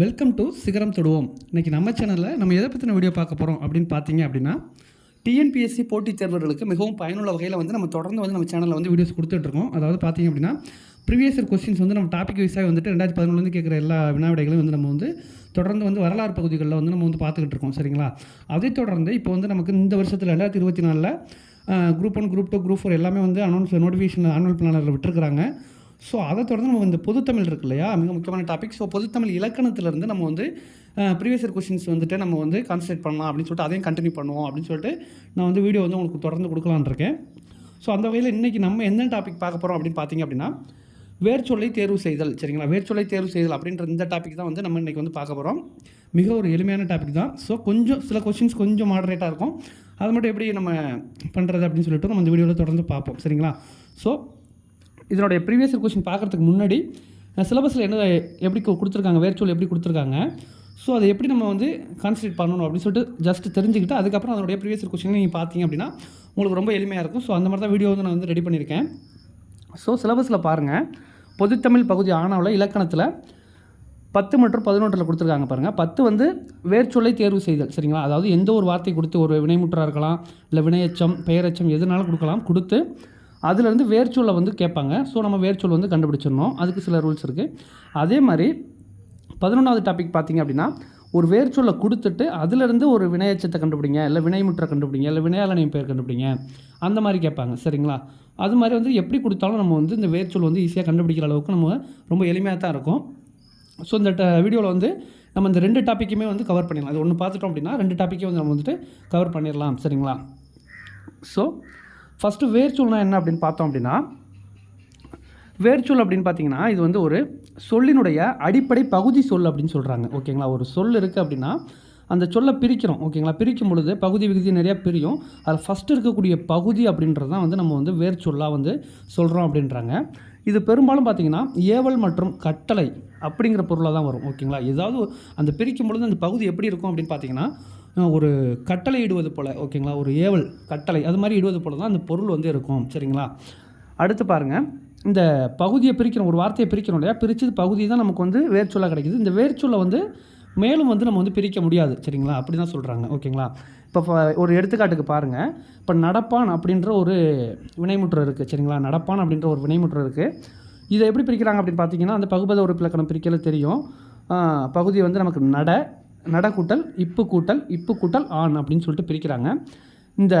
Welcome to சிகரம் தொடுவோம். இன்றைக்கி நம்ம சேனலில் நம்ம எதை பற்றின வீடியோ பார்க்க போகிறோம் அப்படின்னு பார்த்தீங்க அப்படின்னா டிஎன்பிஎஸ்சி போட்டித் தேர்வர்களுக்கு மிகவும் பயனுள்ள வகையில் வந்து நம்ம தொடர்ந்து வந்து நம்ம சேனலில் வந்து வீடியோஸ் கொடுத்துட்ருக்கோம் அதாவது பார்த்தீங்க அப்படின்னா ப்ரீவியஸ் இயர் கொஸ்டின்ஸ் வந்து நம்ம டாபிக் வைஸாக வந்துட்டு ரெண்டாயிரத்தி பதினொன்றுலேருந்து கேட்குற எல்லா வினாவிடைகளையும் வந்து நம்ம வந்து தொடர்ந்து வந்து வரலாறு பகுதிகளில் வந்து நம்ம வந்து பார்த்துக்கிட்டு இருக்கோம். சரிங்களா? அதை தொடர்ந்து இப்போ வந்து நமக்கு இந்த வருஷத்தில் ரெண்டாயிரத்தி இருபத்தி நாலில் group one group two group four எல்லாமே வந்து அனௌன்ஸ் நோட்டிஃபிகேஷன் ஆனுவல் பிளானில் விட்டுருக்காங்க ஸோ அதை தொடர்ந்து நம்ம இந்த பொதுத்தமிழ் இருக்கு இல்லையா? மிக முக்கியமான டாபிக் ஸோ பொதுத்தமிழ் இலக்கணத்திலிருந்து நம்ம வந்து ப்ரீவியஸ் இயர் கொஸ்டின்ஸ் வந்துட்டு நம்ம வந்து கான்சன்ட்ரேட் பண்ணலாம் அப்படின்னு சொல்லிட்டு அதையும் கண்டினியூ பண்ணுவோம் அப்படின்னு சொல்லிட்டு நான் வந்து வீடியோ வந்து உங்களுக்கு தொடர்ந்து கொடுக்கலான் இருக்கேன். ஸோ அந்த வகையில் இன்றைக்கி நம்ம எந்த டாபிக் பார்க்க போகிறோம் அப்படின்னு பார்த்தீங்க அப்படின்னா வேர்ச்சொல்லை தேர்வு செய்தல் சரிங்களா? வேர்ச்சொல்லை தேர்வு செய்தல் அப்படின்ற இந்த டாபிக் தான் வந்து நம்ம இன்றைக்கி வந்து பார்க்க போகிறோம் மிக ஒரு எளிமையான டாபிக் தான். ஸோ கொஞ்சம் சில கொஷின்ஸ் கொஞ்சம் மாடரேட்டாக இருக்கும். அது மட்டும் எப்படி நம்ம பண்ணுறது அப்படின்னு சொல்லிட்டு நம்ம இந்த வீடியோவில் தொடர்ந்து பார்ப்போம் சரிங்களா? ஸோ இதனுடைய ப்ரீவியஸ் கொஸ்டின் பார்க்குறதுக்கு முன்னாடி சிலபஸில் என்ன எப்படி கொடுத்துருக்காங்க வேர்ச்சுவல் எப்படி கொடுத்துருக்காங்க? ஸோ அதை எப்படி நம்ம வந்து கான்சன்ட்ரேட் பண்ணணும் அப்படின்னு சொல்லிட்டு ஜஸ்ட் தெரிஞ்சுக்கிட்டு அதுக்கப்புறம் அதனுடைய ப்ரீவியஸ் கொஸ்டின் நீங்கள் பார்த்தீங்க அப்படின்னா உங்களுக்கு ரொம்ப எளிமையாக இருக்கும். ஸோ அந்த மாதிரி தான் வீடியோ வந்து நான் வந்து ரெடி பண்ணியிருக்கேன். ஸோ சிலபஸில் பாருங்கள் பொதுத்தமிழ் பகுதி ஆனாவில் இலக்கணத்தில் பத்து மற்றும் பதினொன்றில் கொடுத்துருக்காங்க பாருங்கள் பத்து வந்து வேர்ச்சொல்லை தேர்வு செய்தல் சரிங்களா? அதாவது எந்த ஒரு வார்த்தை கொடுத்து ஒரு வினைமுற்றாக இருக்கலாம் இல்லை வினையச்சம் பெயரச்சம் எதுனாலும் கொடுக்கலாம். கொடுத்து அதுலேருந்து வேர்ச்சொல்லை வந்து கேட்பாங்க. ஸோ நம்ம வேர்ச்சொல் வந்து கண்டுபிடிச்சிடணும். அதுக்கு சில ரூல்ஸ் இருக்குது அதே மாதிரி பதினொன்றாவது டாபிக் பார்த்தீங்க அப்படின்னா ஒரு வேர்ச்சொல்லை கொடுத்துட்டு அதிலிருந்து ஒரு வினையச்சத்தை கண்டுபிடிங்க இல்லை வினைமுற்றை கண்டுபிடிங்க இல்லை வினையாளனையும் பேர் கண்டுபிடிங்க. அந்த மாதிரி கேட்பாங்க. சரிங்களா? அது மாதிரி வந்து எப்படி கொடுத்தாலும் நம்ம வந்து இந்த வேர்ச்சொல் வந்து ஈஸியாக கண்டுபிடிக்கிற அளவுக்கு நம்ம ரொம்ப எளிமையாக தான் இருக்கும். ஸோ இந்த வீடியோவில் வந்து நம்ம இந்த ரெண்டு டாப்பிக்குமே வந்து கவர் பண்ணிடலாம். அது ஒன்று பார்த்துட்டோம் அப்படின்னா ரெண்டு டாப்பிக்கே வந்து நம்ம வந்துட்டு கவர் பண்ணிடலாம். சரிங்களா? ஸோ ஃபஸ்ட்டு வேர்ச்சொல்னா என்ன அப்படின்னு பார்த்தோம் அப்படின்னா வேர்ச்சொல் அப்படின்னு பார்த்தீங்கன்னா இது வந்து ஒரு சொல்லினுடைய அடிப்படை பகுதி சொல் அப்படின்னு சொல்கிறாங்க ஓகேங்களா ஒரு சொல் இருக்குது அப்படின்னா அந்த சொல்லை பிரிக்கிறோம். ஓகேங்களா பிரிக்கும் பொழுது பகுதி விகுதி நிறையா பிரியும். அதில் ஃபஸ்ட்டு இருக்கக்கூடிய பகுதி அப்படின்றது தான் வந்து நம்ம வந்து வேர்ச்சொல்லாக வந்து சொல்கிறோம் அப்படின்றாங்க. இது பெரும்பாலும் பார்த்தீங்கன்னா ஏவல் மற்றும் கட்டளை அப்படிங்கிற பொருளாக தான் வரும். ஓகேங்களா ஏதாவது அந்த பிரிக்கும் பொழுது அந்த பகுதி எப்படி இருக்கும் அப்படின்னு பார்த்தீங்கன்னா ஒரு கட்டளை இடுவது போல் ஓகேங்களா? ஒரு ஏவல் கட்டளை அது மாதிரி இடுவது போல் தான் அந்த பொருள் வந்து இருக்கும் சரிங்களா? அடுத்து பாருங்கள் இந்த பகுதியை பிரிக்கிறோம் ஒரு வார்த்தையை பிரிக்கிறோம் இல்லையா? பிரித்தது பகுதி தான் நமக்கு வந்து வேர்ச்சொல்லாக கிடைக்குது. இந்த வேர்ச்சொல்லை வந்து மேலும் வந்து நம்ம வந்து பிரிக்க முடியாது சரிங்களா? அப்படி தான் சொல்கிறாங்க ஓகேங்களா? இப்போ ஃப- ஒரு எடுத்துக்காட்டுக்கு பாருங்கள் இப்போ நடப்பான் அப்படின்ற ஒரு வினைமுற்று இருக்குது சரிங்களா? நடப்பான் அப்படின்ற ஒரு வினைமுற்று இருக்குது இதை எப்படி பிரிக்கிறாங்க அப்படின்னு பார்த்தீங்கன்னா அந்த பகுபத ஒரு பிளக்கணம் பிரிக்கல தெரியும். பகுதி வந்து நமக்கு நட நட கூட்டல் இப்பு கூட்டல் இப்பு கூட்டல் ஆண் அப்படின்னு சொல்லிட்டு பிரிக்கிறாங்க. இந்த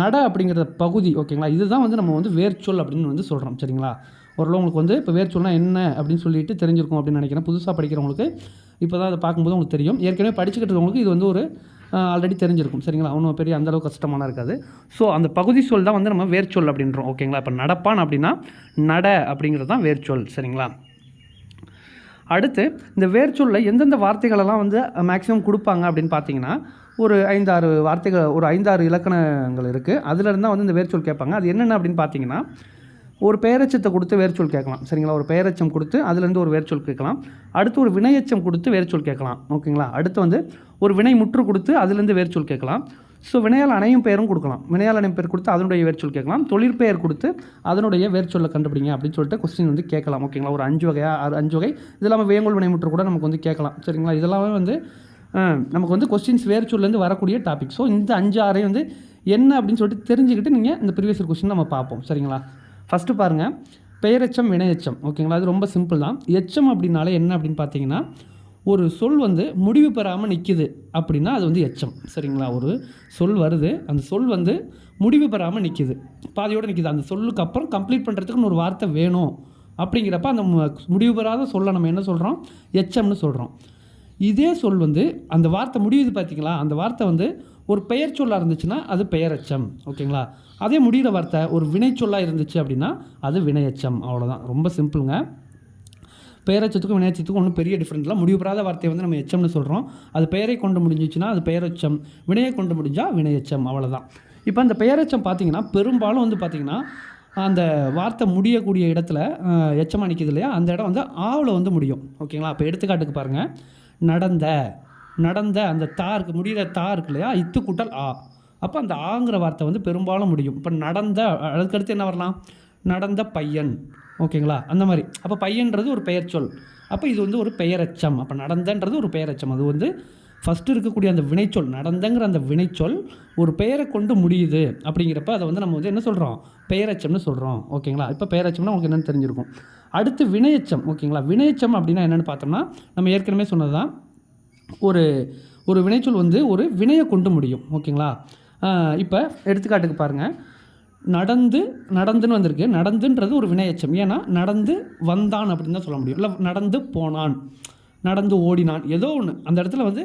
நட அப்படிங்கிற பகுதி ஓகேங்களா இதுதான் வந்து நம்ம வந்து வேர்ச்சொல் அப்படின்னு வந்து சொல்கிறோம் சரிங்களா? ஓரளவு உங்களுக்கு வந்து இப்போ வேர்ச்சொல்னா என்ன அப்படின்னு சொல்லிட்டு தெரிஞ்சிருக்கும் அப்படின்னு நினைக்கிறேன். புதுசாக படிக்கிறவங்களுக்கு இப்போ தான் அதை பார்க்கும்போது உங்களுக்கு தெரியும். ஏற்கனவே படிச்சுக்கிட்டு இருக்கவங்களுக்கு இது வந்து ஒரு ஆல்ரெடி தெரிஞ்சிருக்கும் சரிங்களா? ஒன்றும் பெரிய அந்தளவுக்கு கஷ்டமான இருக்காது. ஸோ அந்த பகுதி சொல் தான் வந்து நம்ம வேர்ச்சொல் அப்படின்றோம் ஓகேங்களா? இப்போ நடப்பான் அப்படின்னா நட அப்படிங்கிறது தான் வேர்ச்சொல் சரிங்களா? அடுத்து இந்த வேர்ச்சொல்ல எந்தெந்த வார்த்தைகளெல்லாம் வந்து மேக்ஸிமம் கொடுப்பாங்க அப்படின்னு பார்த்தீங்கன்னா ஒரு ஐந்தாறு வார்த்தைகள் ஒரு ஐந்தாறு இலக்கணங்கள் இருக்குது அதுலேருந்து தான் வந்து இந்த வேர்ச்சொல் கேட்பாங்க. அது என்னென்ன அப்படின்னு பார்த்தீங்கன்னா ஒரு பெயரச்சத்தை கொடுத்து வேர்ச்சொல் கேட்கலாம். சரிங்களா? ஒரு பெயரச்சம் கொடுத்து அதுலேருந்து ஒரு வேர்ச்சொல் கேட்கலாம். அடுத்து ஒரு வினையச்சம் கொடுத்து வேர்ச்சொல் கேட்கலாம். ஓகேங்களா? அடுத்து வந்து ஒரு வினை முற்று கொடுத்து அதுலேருந்து வேர்ச்சொல் கேட்கலாம். ஸோ வினையால் அணையும் பெயரும் கொடுக்கலாம். வினையால் அணையும் பெயர் கொடுத்து அதனுடைய வேர்ச்சொல் கேட்கலாம். தொழிற்பெயர் கொடுத்து அதனுடைய வேர்ச்சொல்லை கண்டுபிடிங்க அப்படின்னு சொல்லிட்டு கொஸ்டின் வந்து கேட்கலாம். ஓகேங்களா ஒரு அஞ்சு வகையாக அஞ்சு வகை. இது இல்லாமல் வேங்கோல் வினைமுற்று கூட நமக்கு வந்து கேட்கலாம். சரிங்களா? இதெல்லாமே வந்து நமக்கு வந்து கொஸ்டின்ஸ் வேர்ச்சொல்லேருந்து வரக்கூடிய டாபிக் ஸோ இந்த அஞ்சு ஆறையும் வந்து என்ன அப்படின்னு சொல்லிட்டு தெரிஞ்சுக்கிட்டு நீங்கள் இந்த ப்ரீவியஸ் கொஸ்டின் நம்ம பார்ப்போம். சரிங்களா? ஃபஸ்ட்டு பாருங்கள் பெயரெச்சம் வினையச்சம். ஓகேங்களா அது ரொம்ப சிம்பிள் தான். எச்சம் அப்படின்னாலே என்ன அப்படின்னு பார்த்தீங்கன்னா ஒரு சொல் வந்து முடிவு பெறாமல் நிற்கிது அப்படின்னா அது வந்து எச்சம். சரிங்களா? ஒரு சொல் வருது. அந்த சொல் வந்து முடிவு பெறாமல் நிற்கிது பாதியோடு நிற்கிது அந்த சொல்லுக்கு அப்புறம் கம்ப்ளீட் பண்ணுறதுக்குன்னு ஒரு வார்த்தை வேணும். அப்படிங்கிறப்ப அந்த மு- முடிவு பெறாத சொல்ல நம்ம என்ன சொல்கிறோம் எச்சம்னு சொல்கிறோம் இதே சொல் வந்து அந்த வார்த்தை முடியுது பார்த்தீங்களா அந்த வார்த்தை வந்து ஒரு பெயர் சொல்லாக இருந்துச்சுன்னா அது பெயரெச்சம் ஓகேங்களா? அதே முடிகிற வார்த்தை ஒரு வினைச்சொல்லாக இருந்துச்சு அப்படின்னா அது வினையச்சம் அவ்வளோதான் ரொம்ப சிம்பிளுங்க. பேரச்சத்துக்கும் வினையச்சத்துக்கும் ஒன்றும் பெரிய டிஃப்ரெண்ட் இல்லை. முடிவுபெறாத வார்த்தையை வந்து நம்ம எச்சம்னு சொல்கிறோம் அது பெயரை கொண்டு முடிஞ்சிச்சுன்னா அது பெயரச்சம் வினையை கொண்டு முடிஞ்சால் வினையச்சம். அவ்வளோதான் இப்போ அந்த பெயரச்சம் பார்த்தீங்கன்னா பெரும்பாலும் வந்து பார்த்திங்கன்னா அந்த வார்த்தை முடியக்கூடிய இடத்துல எச்சமாக நிற்கிது இல்லையா? அந்த இடம் வந்து ஆவில் வந்து முடியும். ஓகேங்களா? அப்போ எடுத்துக்காட்டுக்கு பாருங்கள் நடந்த நடந்த அந்த தா இருக்கு முடிகிற தா இருக்கு இல்லையா? இத்து கூட்டல் ஆ. அப்போ அந்த ஆங்கிற வார்த்தை வந்து பெரும்பாலும் முடியும். இப்போ நடந்த அதுக்கடுத்து என்ன வரலாம்? நடந்த பையன். ஓகேங்களா? அந்த மாதிரி. அப்போ பையன்றது ஒரு பெயர் சொல். அப்போ இது வந்து ஒரு பெயரச்சம். அப்போ நடந்தன்றது ஒரு பெயரச்சம். அது வந்து ஃபஸ்ட்டு இருக்கக்கூடிய அந்த வினைச்சொல் நடந்தங்கிற அந்த வினைச்சொல் ஒரு பெயரை கொண்டு முடியுது. அப்படிங்கிறப்ப அதை வந்து நம்ம வந்து என்ன சொல்கிறோம் பெயரச்சம்னு சொல்கிறோம் ஓகேங்களா? இப்போ பெயரச்சம்னா உங்களுக்கு என்னென்னு தெரிஞ்சிருக்கும். அடுத்து வினையச்சம். ஓகேங்களா? வினையச்சம் அப்படின்னா என்னென்னு பார்த்தோம்னா நம்ம ஏற்கனவே சொன்னது தான் ஒரு ஒரு வினைச்சொல் வந்து ஒரு வினையை கொண்டு முடியும். ஓகேங்களா? இப்போ எடுத்துக்காட்டுக்கு பாருங்கள் நடந்து நடந்துன்னு வந்திருக்கு. நடந்துன்றது ஒரு வினையச்சம். ஏன்னா நடந்து வந்தான் அப்படின்னு தான் சொல்ல முடியும். இல்லை நடந்து போனான். நடந்து ஓடினான். ஏதோ ஒன்று அந்த இடத்துல வந்து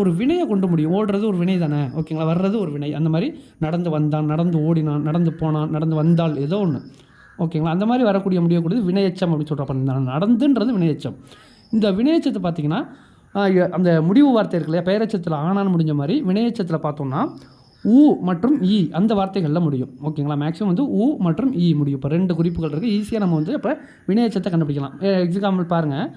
ஒரு வினையை கொண்டு முடியும். ஓடுறது ஒரு வினை தானே. ஓகேங்களா வர்றது ஒரு வினை. அந்த மாதிரி நடந்து வந்தான் நடந்து ஓடினான் நடந்து போனான் நடந்து வந்தால் ஏதோ ஒன்று ஓகேங்களா அந்த மாதிரி வரக்கூடிய முடியக்கூடியது வினையச்சம் அப்படின்னு சொல்கிறப்ப நடந்துன்றது வினையச்சம். இந்த வினையச்சத்தை பார்த்தீங்கன்னா அந்த முடிவு வார்த்தை இருக்கு இல்லையா பெயரச்சத்தில் ஆனான்னு முடிஞ்ச மாதிரி வினையச்சத்தில் பார்த்தோம்னா ஊ மற்றும் ஈ அந்த வார்த்தைகளில் முடியும். ஓகேங்களா? மேக்ஸிமம் வந்து ஊ மற்றும் ஈ முடியும். இப்போ ரெண்டு குறிப்புகள் இருக்குது ஈஸியாக நம்ம வந்து இப்போ வினையச்சத்தை கண்டுபிடிக்கலாம். எக்ஸாம்பிள் பாருங்கள்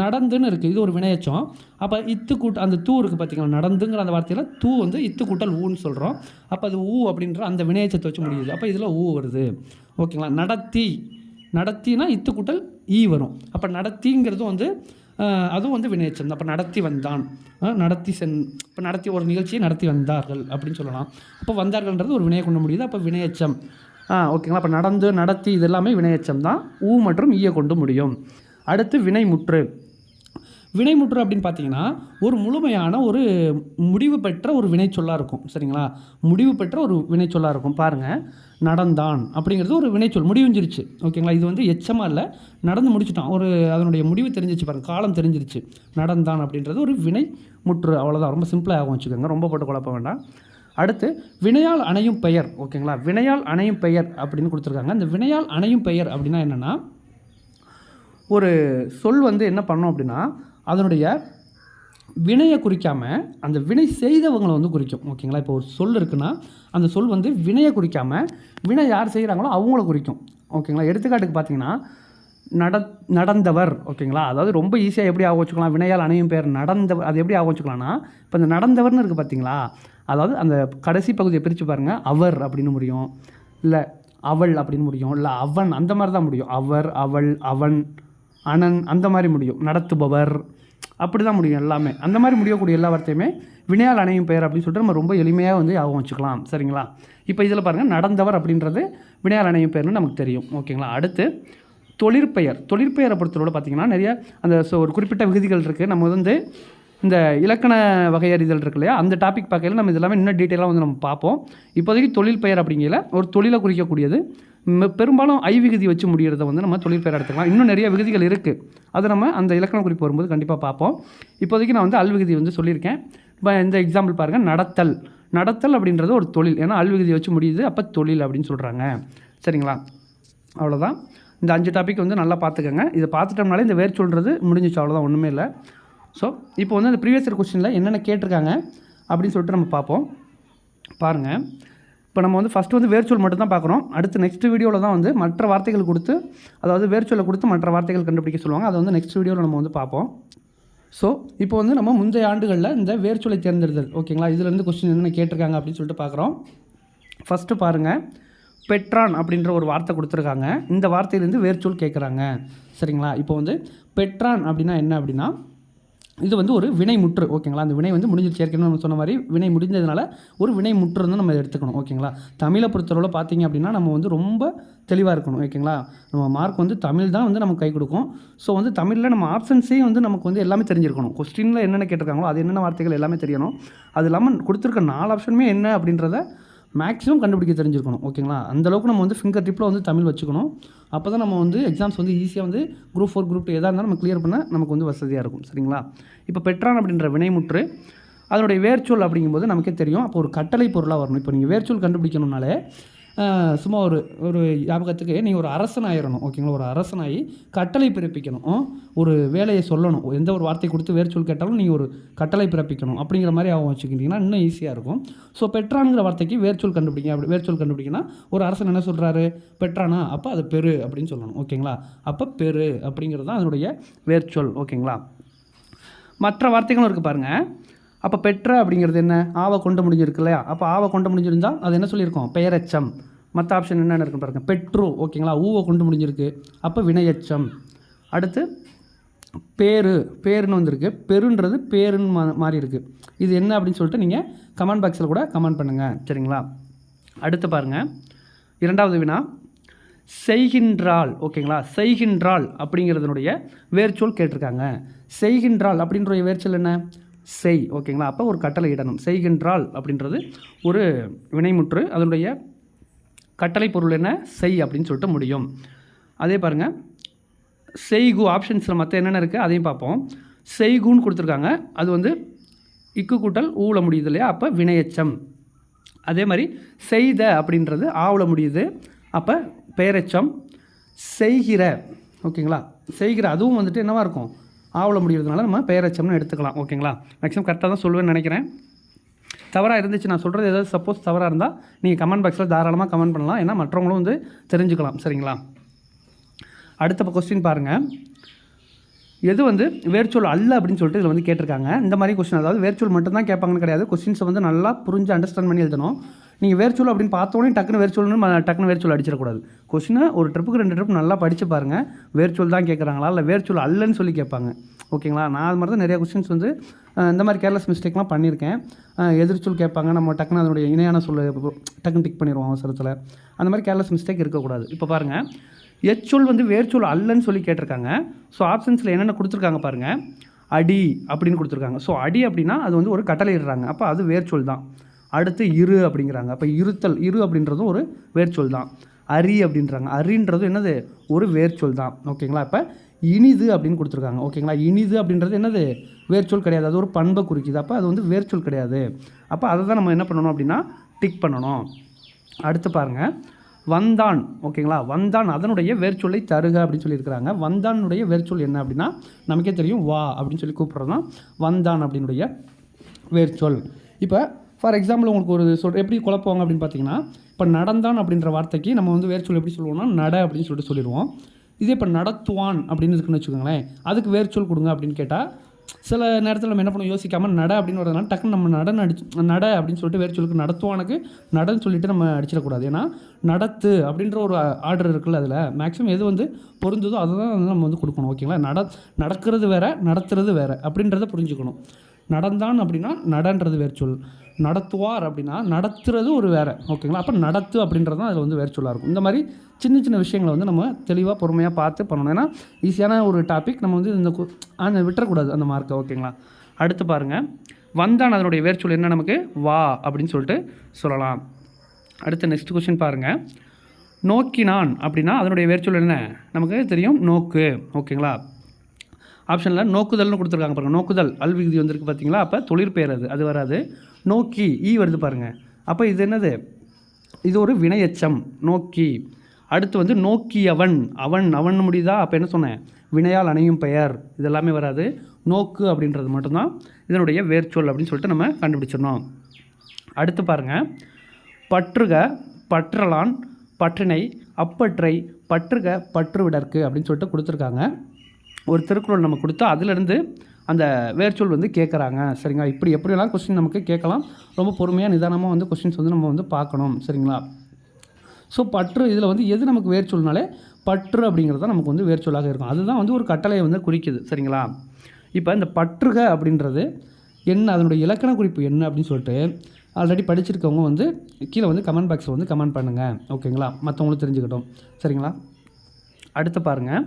நடந்துன்னு இருக்குது இது ஒரு வினையச்சம். அப்போ இத்து கூட்ட அந்த தூ இருக்குது பார்த்திங்களா நடந்துங்கிற அந்த வார்த்தையில் தூ வந்து இத்து கூட்டல் ஊன்னு சொல்கிறோம் அப்போ அது ஊ அப்படின்ற அந்த வினையச்சத்தை வச்சு முடியுது. அப்போ இதில் ஊ வருது. ஓகேங்களா? நடத்தி. நடத்தினா இத்து கூட்டல் ஈ வரும். அப்போ நடத்திங்கிறது வந்து அதுவும் வந்து வினையச்சம் அப்போ நடத்தி வந்தான். நடத்தி சென் இப்போ நடத்தி ஒரு நிகழ்ச்சியை நடத்தி வந்தார்கள் அப்படின்னு சொல்லலாம். அப்போ வந்தார்கள்ன்றது ஒரு வினையை கொண்டு முடியுது அப்போ வினையச்சம் ஆ ஓகேங்களா. அப்போ நடந்து நடத்தி இது எல்லாமே வினையச்சம் தான். ஊ மற்றும் ஈயை கொண்டு முடியும். அடுத்து வினை முற்று வினைமுற்று அப்படின்னு பார்த்தீங்கன்னா ஒரு முழுமையான ஒரு முடிவு பெற்ற ஒரு வினைச்சொல்லாக இருக்கும். சரிங்களா? முடிவு பெற்ற ஒரு வினைச்சொல்லாக இருக்கும். பாருங்கள் நடந்தான் அப்படிங்கிறது ஒரு வினைச்சொல். முடிவுஞ்சிருச்சு. ஓகேங்களா? இது வந்து எச்சமாக இல்லை நடந்து முடிச்சிட்டான். ஒரு அதனுடைய முடிவு தெரிஞ்சிச்சு பாருங்கள் காலம் தெரிஞ்சிருச்சு. நடந்தான் அப்படின்றது ஒரு வினை முற்று அவ்வளோதான் ரொம்ப சிம்பிளாக ஆகும் வச்சுக்கோங்க. ரொம்ப போட்டு குழப்ப வேண்டாம். அடுத்து வினையால் அணையும் பெயர். ஓகேங்களா? வினையால் அணையும் பெயர் அப்படின்னு கொடுத்துருக்காங்க. அந்த வினையால் அணையும் பெயர் அப்படின்னா என்னென்னா ஒரு சொல் வந்து என்ன பண்ணோம் அப்படின்னா அதனுடைய வினையை குறிக்காமல் அந்த வினை செய்தவங்களை வந்து குறிக்கும். ஓகேங்களா? இப்போ ஒரு சொல் இருக்குன்னா அந்த சொல் வந்து வினையை குறிக்காமல் வினை யார் செய்கிறாங்களோ அவங்கள குறிக்கும். ஓகேங்களா? எடுத்துக்காட்டுக்கு பார்த்தீங்கன்னா நட நடந்தவர். ஓகேங்களா? அதாவது ரொம்ப ஈஸியாக எப்படி ஆக வச்சுக்கலாம்? வினையால் அணையும் பேர் நடந்தவர் அது எப்படி ஆக வச்சுக்கலாம்னா இப்போ இந்த நடந்தவர்னு இருக்குது பார்த்தீங்களா அதாவது அந்த கடைசி பகுதியை பிரித்து பாருங்கள் அவர் அப்படின்னு முடியும். இல்லை அவள் அப்படின்னு முடியும். இல்லை அவன் அந்த மாதிரி தான் முடியும். அவர் அவள் அவன் அனன் அந்த மாதிரி முடியும். நடத்துபவர். அப்படி தான் முடியும் எல்லாமே. அந்த மாதிரி முடியக்கூடிய எல்லா வார்த்தையுமே வினையால் அணையும் பெயர் அப்படின்னு சொல்லிட்டு நம்ம ரொம்ப எளிமையாக வந்து ஞாபகம் வச்சுக்கலாம். சரிங்களா? இப்போ இதில் பாருங்கள் நடந்தவர் அப்படின்றது வினையால் அணையும் பெயர்னு நமக்கு தெரியும். ஓகேங்களா? அடுத்து தொழிற்பெயர். தொழிற்பெயரை பொறுத்தவரை பார்த்திங்கன்னா நிறைய அந்த ஒரு குறிப்பிட்ட விகுதிகள் இருக்குது நம்ம வந்து இந்த இலக்கண வகையறிதல் இருக்கு இல்லையா? அந்த டாபிக் பார்க்கையில் நம்ம இதெல்லாமே இன்னும் டீட்டெயிலாக வந்து நம்ம பார்ப்போம். இப்போதைக்கு தொழில் பெயர் அப்படிங்கிற ஒரு தொழிலை குறிக்கக்கூடியது. பெரும்பாலும் ஐ விகுதி வச்சு முடிகிறத வந்து நம்ம தொழில் பெயர் எடுத்துக்கலாம். இன்னும் நிறைய விகுதிகள் இருக்குது அதை நம்ம அந்த இலக்கண குறிப்பு வரும்போது கண்டிப்பாக பார்ப்போம். இப்போதைக்கு நான் வந்து அல்விகுதி வந்து சொல்லியிருக்கேன். இப்போ இந்த எக்ஸாம்பிள் பாருங்கள் நடத்தல். நடத்தல் அப்படின்றது ஒரு தொழில். ஏன்னா அல்விகுதி வச்சு முடியுது. அப்போ தொழில் அப்படின்னு சொல்கிறாங்க சரிங்களா? அவ்வளோதான் இந்த அஞ்சு டாபிக் வந்து நல்லா பார்த்துக்கோங்க. இதை பார்த்துட்டோம்னாலே இந்த வேர் சொல்கிறது முடிஞ்சிச்சு. அவ்வளோதான் ஒன்றுமே இல்லை. ஸோ இப்போ வந்து அந்த ப்ரீவியஸ் இயர் கொஸ்டினில் என்னென்ன கேட்டிருக்காங்க அப்படின்னு சொல்லிட்டு நம்ம பார்ப்போம். பாருங்கள் இப்போ நம்ம வந்து ஃபஸ்ட்டு வந்து வேர்ச்சுவல் மட்டும் தான் பார்க்குறோம். அடுத்து நெக்ஸ்ட் வீடியோவில் தான் வந்து மற்ற வார்த்தைகள் கொடுத்து அதாவது வேர்ச்சுவலை கொடுத்து மற்ற வார்த்தைகள் கண்டுபிடிக்க சொல்லுவாங்க. அதை வந்து நெக்ஸ்ட் வீடியோவில் நம்ம வந்து பார்ப்போம். ஸோ இப்போ வந்து நம்ம முந்தைய ஆண்டுகளில் இந்த வேர்ச்சொல்லை தேர்ந்தெடுத்தல் ஓகேங்களா இதுலேருந்து கொஸ்டின் என்னென்ன கேட்டிருக்காங்க அப்படின்னு சொல்லிட்டு பார்க்குறோம். ஃபஸ்ட்டு பாருங்கள் பெட்ரான் அப்படின்ற ஒரு வார்த்தை கொடுத்துருக்காங்க. இந்த வார்த்தையிலேருந்து வேர்ச்சொல் கேட்குறாங்க. சரிங்களா? இப்போ வந்து பெட்ரான் அப்படின்னா என்ன அப்படின்னா இது வந்து ஒரு வினை முற்று ஓகேங்களா? அந்த வினை வந்து முடிஞ்சு ஏற்கனவே நம்ம சொன்ன மாதிரி வினை முடிஞ்சதுனால ஒரு வினை முற்று வந்து நம்ம எடுத்துக்கணும் ஓகேங்களா? தமிழை பொறுத்தளவில் பார்த்தீங்க அப்படின்னா நம்ம வந்து ரொம்ப தெளிவாக இருக்கணும் ஓகேங்களா? நம்ம மார்க் வந்து தமிழ் தான் வந்து நமக்கு கை கொடுக்கும். ஸோ வந்து தமிழில் நம்ம ஆப்ஷன்ஸே வந்து நமக்கு வந்து எல்லாமே தெரிஞ்சிருக்கணும். கொஸ்டினில் என்னென்ன கேட்டிருக்காங்களோ அது என்னென்ன வார்த்தைகள் எல்லாமே தெரியணும். அது இல்லாமல் கொடுத்துருக்க நாலு ஆப்ஷனுமே என்ன அப்படின்றத மேக்ஸிமம் கண்டுபிடிக்க தெரிஞ்சிருக்கணும் ஓகேங்களா? அந்த அளவுக்கு நம்ம வந்து ஃபிங்கர் டிப்பில் வந்து தமிழ் வச்சுக்கணும். அப்போ தான் நம்ம வந்து எக்ஸாம்ஸ் வந்து ஈஸியாக வந்து குரூப் ஃபோர் குரூப் டூ எதாக இருந்தாலும் நம்ம கிளியர் பண்ண நமக்கு வந்து வசதியாக இருக்கும். சரிங்களா? இப்போ பெட்ரான் அப்படின்ற வினைமுற்று அதனுடைய வேர்ச்சொல் அப்படிங்கும்போது நமக்கே தெரியும். அப்போ ஒரு கட்டளை பொருளாக வரணும். இப்போ நீங்கள் வேர்ச்சொல் கண்டுபிடிக்கணும்னாலே சும்மா ஒரு ஒரு ஞாபகத்துக்கு நீங்கள் ஒரு அரசன் ஆயிடணும் ஓகேங்களா ஒரு அரசனாகி கட்டளை பிறப்பிக்கணும். ஒரு வேலையை சொல்லணும். எந்த ஒரு வார்த்தை கொடுத்து வேர்ச்சொல் கேட்டாலும் நீங்கள் ஒரு கட்டளை பிறப்பிக்கணும். அப்படிங்கிற மாதிரி ஆகும் வச்சுக்கிட்டிங்கன்னா இன்னும் ஈஸியாக இருக்கும். ஸோ பெட்ரான்ங்கிற வார்த்தைக்கு வேர்ச்சொல் கண்டுபிடிங்க. அப்படி வேர்ச்சொல் கண்டுபிடிங்கன்னா ஒரு அரசன் என்ன சொல்கிறாரு பெற்றானா? அப்போ அது பெரு அப்படின்னு சொல்லணும் ஓகேங்களா அப்போ பெரு அப்படிங்கிறது தான் அதனுடைய வேர்ச்சொல் ஓகேங்களா மற்ற வார்த்தைகளும் இருக்குது பாருங்கள் அப்போ பெற்ற அப்படிங்கிறது என்ன? ஆவை கொண்டு முடிஞ்சிருக்கு இல்லையா? அப்போ ஆவை கொண்டு முடிஞ்சிருந்தால் அது என்ன சொல்லியிருக்கோம்? பெயரச்சம். மற்ற ஆப்ஷன் என்னென்ன இருக்குன்னு பாருங்க. பெட்ரு ஓகேங்களா ஊவை கொண்டு முடிஞ்சிருக்கு. அப்போ வினையச்சம். அடுத்து பேரு. பேருன்னு வந்திருக்கு. பெருன்றது பேருன்னு மா மாறி இருக்குது இது என்ன அப்படின்னு சொல்லிட்டு நீங்கள் கமெண்ட் பாக்ஸில் கூட கமெண்ட் பண்ணுங்கள் சரிங்களா? அடுத்து பாருங்கள் இரண்டாவது வினா. செய்கின்றாள் ஓகேங்களா செய்கின்றாள் அப்படிங்கிறதுனுடைய வேர்ச்சொல் கேட்டிருக்காங்க. செய்கின்றாள் அப்படின்ற வேர்ச்சொல் என்ன? செய் ஓகேங்களா? அப்போ ஒரு கட்டளை இடணும். செய்கின்றால் அப்படின்றது ஒரு வினைமுற்று. அதனுடைய கட்டளை பொருள் என்ன? செய் அப்படின்னு சொல்லிட்டு முடியும். அதே பாருங்கள் செய்கு ஆப்ஷன்ஸில் மற்ற என்னென்ன இருக்குது அதையும் பார்ப்போம். செய்குன்னு கொடுத்துருக்காங்க. அது வந்து இக்கு கூட்டல் ஊழ முடியுது இல்லையா? அப்போ வினையச்சம். அதே மாதிரி செய்த அப்படின்றது ஆவல முடியுது. அப்போ பெயரச்சம். செய்கிற ஓகேங்களா? செய்கிற அதுவும் வந்துட்டு என்னவாக இருக்கும்? ஆவல முடியறதுனால நம்ம பெயரெச்சம்னு எடுத்துக்கலாம் ஓகேங்களா மேக்ஸிமம் கரெக்டாக தான் சொல்லுவேன்னு நினைக்கிறேன். தவறாக இருந்துச்சு நான் சொல்கிறது ஏதாவது சப்போஸ் தவறாக இருந்தால் நீங்கள் கமெண்ட் பாக்ஸில் தாராளமாக கமெண்ட் பண்ணலாம். ஏன்னா மற்றவங்களும் வந்து தெரிஞ்சுக்கலாம் சரிங்களா? அடுத்த கொஸ்டின் பாருங்கள் எது வந்து வேர்ச்சொல் அல்ல அப்படின்னு சொல்லிட்டு இதில் வந்து கேட்டிருக்காங்க. இந்த மாதிரி கொஸ்டின் அதாவது வேர்ச்சொல் மட்டும்தான் கேட்பாங்கன்னு கிடையாது. கொஸ்டின்ஸை வந்து நல்லா புரிஞ்சு அண்டர்ஸ்டாண்ட் பண்ணி எழுதணும். நீங்கள் வேர்ச்சொல் அப்படின்னு பார்த்தோன்னே டக்குன்னு வேர்ச்சொல்னு ம- டக்குன்னு வேர்ச்சொல் அடிச்சிடக்கூடாது. கொஸ்டினை ஒரு ட்ரிப்புக்கு ரெண்டு ட்ரிப் நல்லா படித்து பாருங்கள் வேர்ச்சொல் தான் கேட்குறாங்களா இல்லை வேர்ச்சொல் அல்லன்னு சொல்லி கேட்பாங்க. ஓகேங்களா? நான் அது மாதிரி தான் நிறைய கொஸ்டின்ஸ் வந்து இந்த மாதிரி கேர்லெஸ் மிஸ்டேக்லாம் பண்ணியிருக்கேன். எதிர்ச்சொல் கேட்பாங்க. நம்ம டக்குன்னு அதனுடைய இணையான சொல்ல டக்குன்னு டிக் பண்ணிடுவோம் அவசரத்தில். அந்த மாதிரி கேர்லெஸ் மிஸ்டேக் இருக்கக்கூடாது. இப்போ பாருங்கள் எச்சொல் வந்து வேர்ச்சொல் அல்லன்னு சொல்லி கேட்டிருக்காங்க. ஸோ ஆப்ஷன்ஸில் என்னென்ன கொடுத்துருக்காங்க பாருங்கள் அடி அப்படின்னு கொடுத்துருக்காங்க. ஸோ அடி அப்படின்னா அது வந்து ஒரு கட்டளை இடுறாங்க அப்போ அது வேர்ச்சொல் தான். அடுத்து இரு அப்படிங்கிறாங்க. அப்போ இருத்தல் இரு அப்படின்றதும் ஒரு வேர்ச்சொல் தான். அரி அப்படின்றாங்க. அரின்றது என்னது? ஒரு வேர்ச்சொல் தான். ஓகேங்களா இப்போ இனிது அப்படின்னு கொடுத்துருக்காங்க. ஓகேங்களா இனிது அப்படின்றது என்னது? வேர்ச்சொல் கிடையாது. அது ஒரு பண்பை குறிக்குது. அப்போ அது வந்து வேர்ச்சொல் கிடையாது. அப்போ அதை தான் நம்ம என்ன பண்ணணும் அப்படின்னா டிக் பண்ணணும். அடுத்து பாருங்கள் வந்தான். ஓகேங்களா வந்தான் அதனுடைய வேர்ச்சொல்லை தருக அப்படின்னு சொல்லியிருக்கிறாங்க. வந்தானுடைய வேர்ச்சொல் என்ன அப்படின்னா நமக்கே தெரியும் வா அப்படின்னு சொல்லி கூப்பிட்றது தான் வந்தான் அப்படின்னுடைய வேர்ச்சொல். இப்போ ஃபார் எக்ஸாம்பிள் உங்களுக்கு ஒரு சொல் எப்படி குழப்புவாங்க அப்படின்னு பார்த்தீங்கன்னா இப்போ நடந்தான் அப்படின்ற வார்த்தைக்கு நம்ம வந்து வேர்ச்சொல் எப்படி சொல்லுவோம்னா நட அப்படின்னு சொல்லிட்டு சொல்லிடுவோம். இதே இப்போ நடத்துவான் அப்படின்னு இருக்குன்னு வச்சுக்கோங்களேன் அதுக்கு வேர்ச்சொல் கொடுங்க அப்படின்னு கேட்டால் சில நேரத்தில் நம்ம என்ன பண்ணுவோம் யோசிக்காமல் நட அப்படின்னு வரதுனால டக்குன்னு நம்ம நட அடிச்சு நட அப்படின்னு சொல்லிட்டு வேர்ச்சொல்லுக்கு நடத்துவானுக்கு நடன்னு சொல்லிட்டு நம்ம அடிச்சிடக்கூடாது. ஏன்னா நடத்து அப்படின்ற ஒரு ஆர்டர் இருக்குல்ல அதில் மேக்ஸிமம் எது வந்து பொருந்ததோ அதை தான் வந்து நம்ம வந்து கொடுக்கணும் ஓகேங்களா நட நடக்கிறது வேறு நடத்துறது வேறு அப்படின்றத புரிஞ்சுக்கணும். நடந்தான் அப்படின்னா நடன்றது வேர்ச்சொல். நடத்துவார் அப்படின்னா நடத்துறது ஒரு வேறு ஓகேங்களா? அப்போ நடத்து அப்படின்றது தான் அதில் வந்து வேர்ச்சொல்லாக இருக்கும். இந்த மாதிரி சின்ன சின்ன விஷயங்களை வந்து நம்ம தெளிவாக பொறுமையாக பார்த்து பண்ணணும். ஏன்னா ஈஸியான ஒரு டாபிக் நம்ம வந்து இந்த அந்த விட்டுறக்கூடாது அந்த மார்க்கை ஓகேங்களா? அடுத்து பாருங்கள் வந்தான் அதனுடைய வேர்ச்சொல் என்ன நமக்கு? வா அப்படின்னு சொல்லிட்டு சொல்லலாம். அடுத்து நெக்ஸ்ட் கொஸ்டின் பாருங்கள் நோக்கினான் அப்படின்னா அதனுடைய வேர்ச்சொல் என்ன? நமக்கு தெரியும் நோக்கு ஓகேங்களா? ஆப்ஷனில் நோக்குதல்னு கொடுத்துருக்காங்க பாருங்கள் நோக்குதல் அல்விகுதி வந்திருக்கு பார்த்தீங்களா அப்போ தொழிற்பெயர் அது. அது வராது. நோக்கி ஈ வருது பாருங்கள் அப்போ இது என்னது? இது ஒரு வினையச்சம். நோக்கி. அடுத்து வந்து நோக்கியவன். அவன் அவன் முடியுதா? அப்போ என்ன சொன்னேன்? வினையால் அணையும் பெயர். இதெல்லாமே வராது. நோக்கு அப்படின்றது மட்டும்தான். இதனுடைய வேர்ச்சொல் அப்படின்னு சொல்லிட்டு நம்ம கண்டுபிடிச்சிடணும். அடுத்து பாருங்கள் பற்றுக பற்றலான் பற்றினை அப்பற்றை பற்றுக பற்று விடற்கு அப்படின்னு சொல்லிட்டு கொடுத்துருக்காங்க. ஒரு திருக்குறள் நம்ம கொடுத்தா அதிலிருந்து அந்த வேர்ச்சொல் வந்து கேட்குறாங்க சரிங்களா? இப்படி எப்படியெல்லாம் கொஸ்டின் நமக்கு கேட்கலாம்? ரொம்ப பொறுமையாக நிதானமாக வந்து கொஸ்டின்ஸ் வந்து நம்ம வந்து பார்க்கணும். சரிங்களா? ஸோ பற்று இதில் வந்து எது நமக்கு வேர்ச்சொல்னாலே பற்று அப்படிங்கிறது தான் நமக்கு வந்து வேர்ச்சொல்லாக இருக்கும். அதுதான் வந்து ஒரு கட்டளையை வந்து குறிக்குது. சரிங்களா? இப்போ இந்த பற்றுக அப்படின்றது என்ன? அதனுடைய இலக்கண குறிப்பு என்ன அப்படின்னு சொல்லிட்டு ஆல்ரெடி படிச்சிருக்கவங்க வந்து கீழே வந்து கமெண்ட் பாக்ஸில் வந்து கமெண்ட் பண்ணுங்கள் ஓகேங்களா மற்றவங்களும் தெரிஞ்சுக்கிட்டோம். சரிங்களா? அடுத்து பாருங்கள்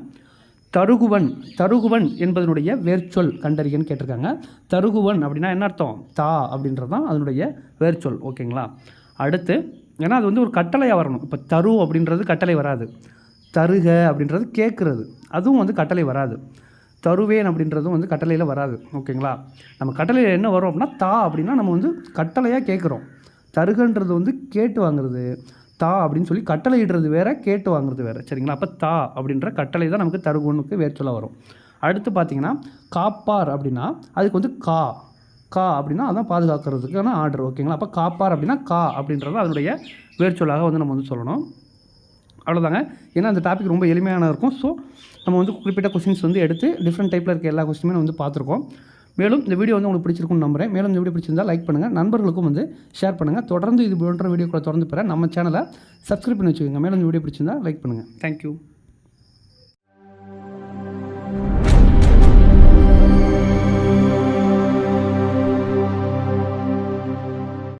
தருகுவன் தருகுவன் என்பதனுடைய வேர்ச்சொல் கண்டறியன்னு கேட்டிருக்காங்க. தருகுவன் அப்படின்னா என்ன அர்த்தம்? தா அப்படின்றது தான் அதனுடைய வேர்ச்சொல். ஓகேங்களா? அடுத்து ஏன்னா அது வந்து ஒரு கட்டளையாக வரணும். இப்போ தரு அப்படின்றது கட்டளை வராது. தருக அப்படின்றது கேட்குறது அதுவும் வந்து கட்டளை வராது. தருவேன் அப்படின்றதும் வந்து கட்டளையில் வராது. ஓகேங்களா? நம்ம கட்டளையில் என்ன வரும் அப்படின்னா தா அப்படின்னா நம்ம வந்து கட்டளையாக கேட்குறோம் தருகன்றது வந்து கேட்டு வாங்குறது. தா அப்படின்னு சொல்லி கட்டளை இடுறது வேற கேட்டு வாங்குறது வேற. சரிங்களா? அப்போ தா அப்படின்ற கட்டளை தான் நமக்கு தருகுனுக்கு வேர்ச்சொல்ல வரும். அடுத்து பார்த்தீங்கன்னா காப்பார் அப்படின்னா அதுக்கு வந்து கா. கா அப்படின்னா அதான் பாதுகாக்கிறதுக்கான ஆர்டர் ஓகேங்களா? அப்போ காப்பார் அப்படின்னா கா அப்படின்றது அதனுடைய வேர்ச்சொல்லாக வந்து நம்ம வந்து சொல்லணும். அவ்வளோதாங்க ஏன்னா அந்த டாபிக் ரொம்ப எளிமையான இருக்கும். ஸோ நம்ம வந்து குறிப்பிட்ட கொஸ்டின்ஸ் வந்து எடுத்து டிஃப்ரெண்ட் டைப்பில் இருக்க எல்லா கொஸ்டினுமே வந்து பார்த்துருக்கோம். மேலும் இந்த வீடியோ வந்து உங்களுக்கு பிடிச்சிருக்கும்னு நம்புறேன். மேலும் இந்த வீடியோ பிடிச்சிருந்தால் லைக் பண்ணுங்கள் நண்பர்களுக்கும் வந்து ஷேர் பண்ணுங்கள் தொடர்ந்து இது போன்ற வீடியோக்களை தொடர்ந்து பெற நம்ம சேனலை சப்ஸ்கிரைப் பண்ணி வச்சுக்கோங்க. மேலும் இந்த வீடியோ பிடிச்சிருந்தால் லைக் பண்ணுங்கள் தேங்க்யூ